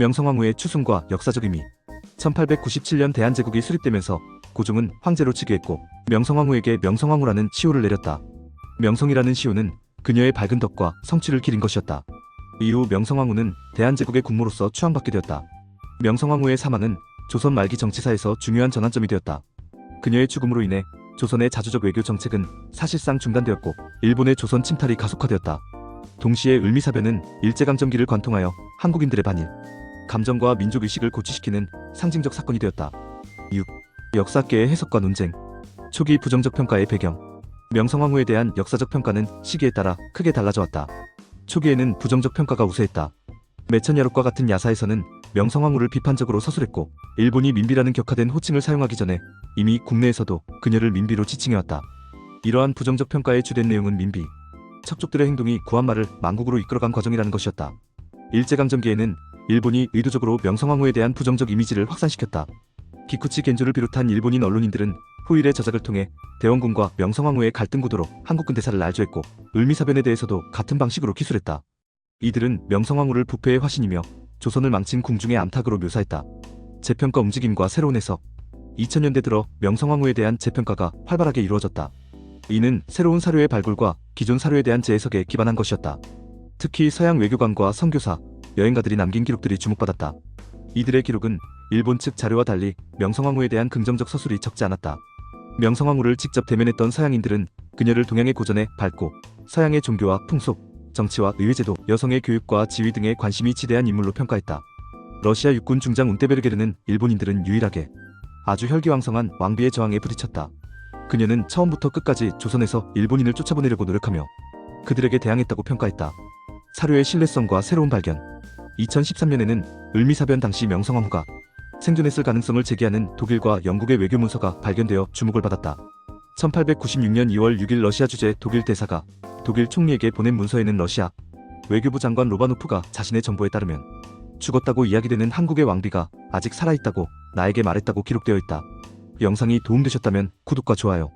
명성황후의 추승과 역사적 의미 1897년 대한제국이 수립되면서 고종은 황제로 즉위했고 명성황후에게 명성황후라는 시호를 내렸다. 명성이라는 시호는 그녀의 밝은 덕과 성취를 기린 것이었다. 이후 명성황후는 대한제국의 국모로서 추앙받게 되었다. 명성황후의 사망은 조선 말기 정치사에서 중요한 전환점이 되었다. 그녀의 죽음으로 인해 조선의 자주적 외교 정책은 사실상 중단되었고 일본의 조선 침탈이 가속화되었다. 동시에 을미사변은 일제강점기를 관통하여 한국인들의 반일, 감정과 민족의식을 고취시키는 상징적 사건이 되었다. 6. 역사계의 해석과 논쟁 초기 부정적 평가의 배경 명성황후에 대한 역사적 평가는 시기에 따라 크게 달라져 왔다. 초기에는 부정적 평가가 우세했다. 매천야록과 같은 야사에서는 명성황후를 비판적으로 서술했고 일본이 민비라는 격화된 호칭을 사용하기 전에 이미 국내에서도 그녀를 민비로 지칭해왔다. 이러한 부정적 평가의 주된 내용은 민비, 척족들의 행동이 구한말을 망국으로 이끌어간 과정이라는 것이었다. 일제강점기에는 일본이 의도적으로 명성황후에 대한 부정적 이미지를 확산시켰다. 기쿠치 겐조를 비롯한 일본인 언론인들은 후일의 저작을 통해 대원군과 명성황후의 갈등 구도로 한국군 대사를 날조했고 을미사변에 대해서도 같은 방식으로 기술했다. 이들은 명성황후를 부패의 화신이며 조선을 망친 궁중의 암탉으로 묘사했다. 재평가 움직임과 새로운 해석 2000년대 들어 명성황후에 대한 재평가가 활발하게 이루어졌다. 이는 새로운 사료의 발굴과 기존 사료에 대한 재해석에 기반한 것이었다. 특히 서양 외교관과 선교사, 여행가들이 남긴 기록들이 주목받았다. 이들의 기록은 일본 측 자료와 달리 명성황후에 대한 긍정적 서술이 적지 않았다. 명성황후를 직접 대면했던 서양인들은 그녀를 동양의 고전에 밝고 서양의 종교와 풍속, 정치와 의회제도, 여성의 교육과 지위 등에 관심이 지대한 인물로 평가했다. 러시아 육군 중장 운테베르게르는 일본인들은 유일하게 아주 혈기왕성한 왕비의 저항에 부딪혔다. 그녀는 처음부터 끝까지 조선에서 일본인을 쫓아보내려고 노력하며 그들에게 대항했다고 평가했다. 사료의 신뢰성과 새로운 발견 2013년에는 을미사변 당시 명성황후가 생존했을 가능성을 제기하는 독일과 영국의 외교 문서가 발견되어 주목을 받았다. 1896년 2월 6일 러시아 주재 독일 대사가 독일 총리에게 보낸 문서에는 러시아 외교부 장관 로바노프가 자신의 정보에 따르면 죽었다고 이야기되는 한국의 왕비가 아직 살아있다고 나에게 말했다고 기록되어 있다. 영상이 도움되셨다면 구독과 좋아요